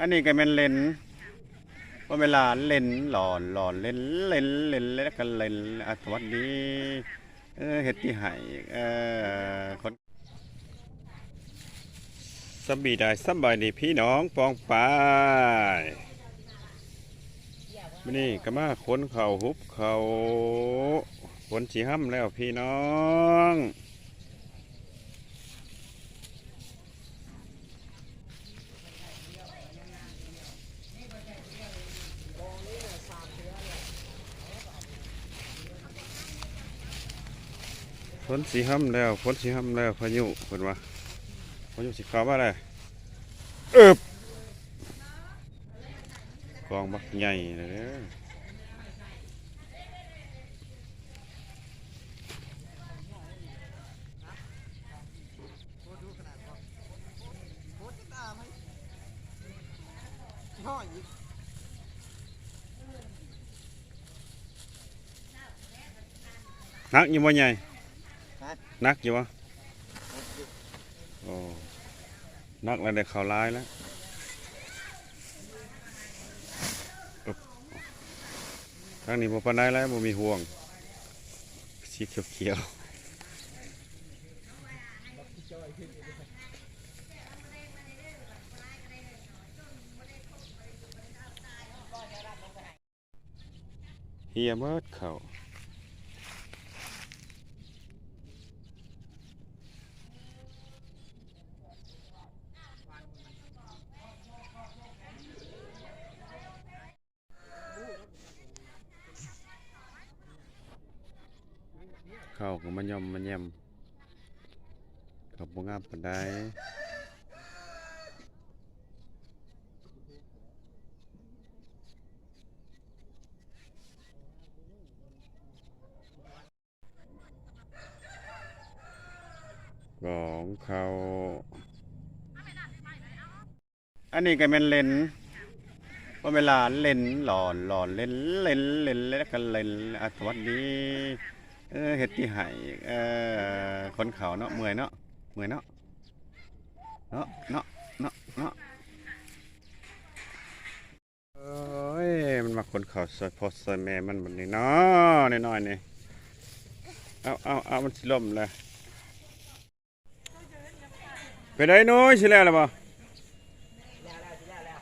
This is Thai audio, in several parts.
อันนี้ก็แม่นเล่นว่าเวลาเล่นหลอนหลอนเล่นเล่นเล่นแล้วก็เล่นอสวัสดีเออเฮ็ดที่ให้เออคนสบายได้สบายดีพี่น้องปองปายมื้อนี้ก็มาขนเข่าหุบเขาฝนสิห้ำแล้วพี่น้อง ฝนสีห้ำแล้วฝนสีห้ำแล้วพายุเพิ่นว่าพายุสิเข้ามาแล้วเอิบกองบักใหญ่เลยเด้อห้อยอีกนักอยู่บ่ใหญ่ นักอยู่บ่โอ้นักแล้วได้ข้าวร้ายแล้วอึ๊บทางนี้บ่ปานใดแล้วบ่มีห่วงสีเขียวๆเฮียเบิดเขา เข้าก็มันย่อมมันแย่มเขาบ่งามปานใดของเขา อันนี้ก็แม่นเล่นว่าเวลาเล่นหลอนหลอนเล่นเล่นเล่นแล้วก็เล่นอะสวัสดี เออเฮ็ดที่ให้เออคนเขาเนาะเมื่อยเนาะเมื่อยเนาะเนาะเนาะเนาะเนาะเอ้ยมันมาคนเขาซอยพอซอยแม่มันบัดนี้เนาะน้อยๆนี่เอาเอาเอามันสิล่มเลยไปได้น้อยสิแล้วล่ะบ่แล้วแล้วสิแล้วแล้ว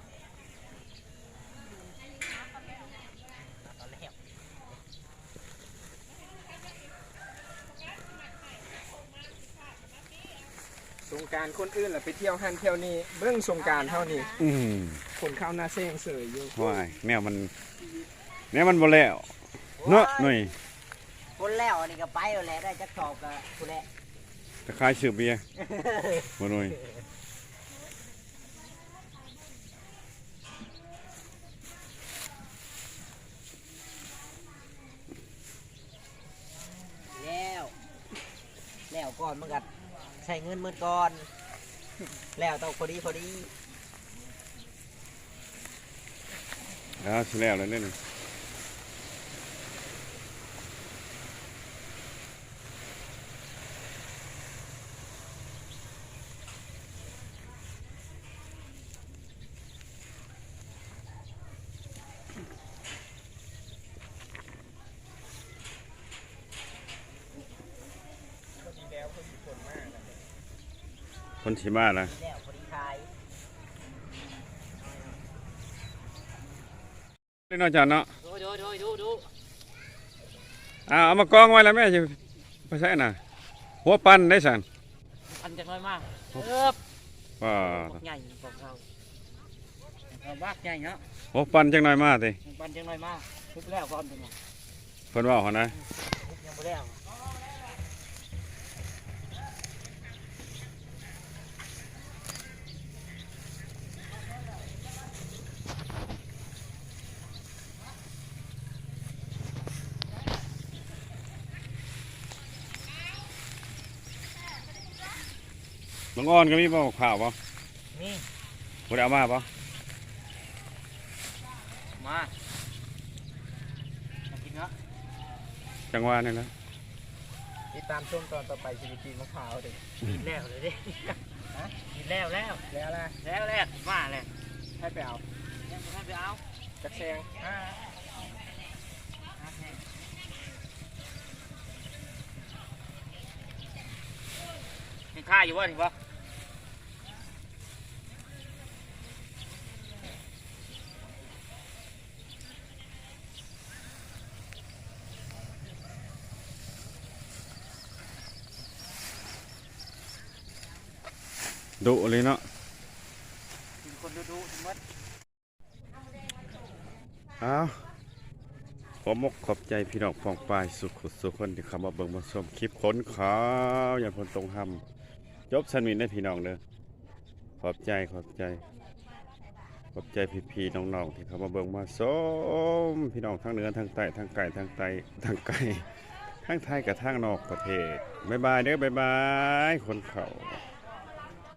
ตอนแล้วส งกรารคนอื่นล่ะไปเที่ยวหันเที่ยวนี่เบิ่งสงกรารเท่านี้อืมคนเข้าหน้าเส้งเสยอยู่ว้ายแนวมันแนวมันบ่แล้วเนาะหน่อยคนแล้วอันนี้ก็ไปแล้วแหละได้จักสอบก็ผู้แหละจะขายซื้อเบียร์บ่หน่อยแล้ว แล้วก่อนมันก็ ใช้เงินมื่นก่อน แล้วต้องพอดีพอดี แล้วสิแล้วแล้วเนี่ย แล้วเขาอยู่คนมากนะ คนสิมาล่ะแล้วพอดีขายเล่นน้อยจันเนาะดูดูดูดูดูอ่าเอามากองไว้แล้วแม่จะไปใส่น่ะ หัวปันได้สันพันจังน้อยมากเอิบว่าบักใหญ่ของเขาเอาบักใหญ่เนาะหัวปันจังหน่อยมาติพันจังน้อยมากทุบแล้วก่อนเป็นไงเพิ่นว่าหั่นนะทุบยังไม่แล้ว น้องอ่อนก็มีบ่ข่าวบ่นี่บ่ได้เอามาบ่มามากินเนาะจังหวะนี่นะติดตามชมตอนต่อไปชีวิตจริงมะพร้าวเด็กกินแล้วเลยดิฮะกินแล้วแล้วแล้วล่ะแล้วแล้วมาแล้วอให้ไปเอายังบ่ทันไปเอาจักแซงมีค่าอยู่วะนี่บ่ ดุเลยเนาะมีคนดูดูทั้งหมดอ้าวขอมกขอบใจพี่น้องฟองปลายสุขสุขคนที่เข้ามาเบิ่งมาชมคลิปขนขาวอย่างคนตรงหำจบสันมินได้พี่น้องเด้อขอบใจขอบใจ ขอบใจพี่ๆน้องๆที่เข้ามาเบิ่งมาชมพี่น้องทั้งเหนือทั้งใต้ทั้งไก่ทั้งไตทั้งไก่ทั้งไทยกับทั้งนอกประเทศบ๊ายบายเด้อบ๊ายบายคนเขา